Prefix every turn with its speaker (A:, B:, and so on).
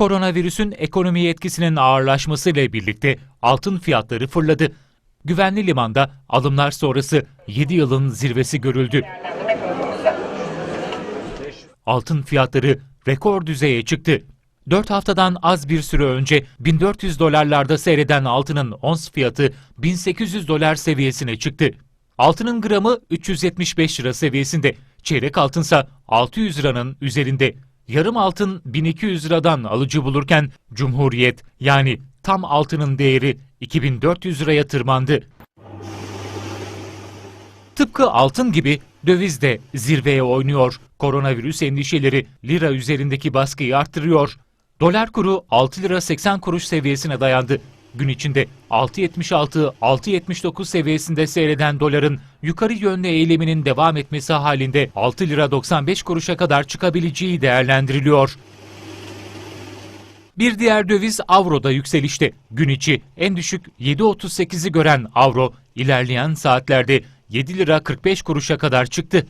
A: Koronavirüsün ekonomiye etkisinin ağırlaşmasıyla birlikte altın fiyatları fırladı. Güvenli limanda alımlar sonrası 7 yılın zirvesi görüldü. Altın fiyatları rekor düzeye çıktı. 4 haftadan az bir süre önce 1400 dolarlarda seyreden altının ons fiyatı 1800 dolar seviyesine çıktı. Altının gramı 375 lira seviyesinde, çeyrek altınsa 600 liranın üzerinde. Yarım altın 1200 liradan alıcı bulurken Cumhuriyet yani tam altının değeri 2400 liraya tırmandı. Tıpkı altın gibi döviz de zirveye oynuyor. Koronavirüs endişeleri lira üzerindeki baskıyı arttırıyor. Dolar kuru 6 lira 80 kuruş seviyesine dayandı. Gün içinde 6.76-6.79 seviyesinde seyreden doların yukarı yönlü eğiliminin devam etmesi halinde 6 lira 95 kuruşa kadar çıkabileceği değerlendiriliyor. Bir diğer döviz avroda yükselişte. Gün içi en düşük 7.38'i gören avro ilerleyen saatlerde 7 lira 45 kuruşa kadar çıktı.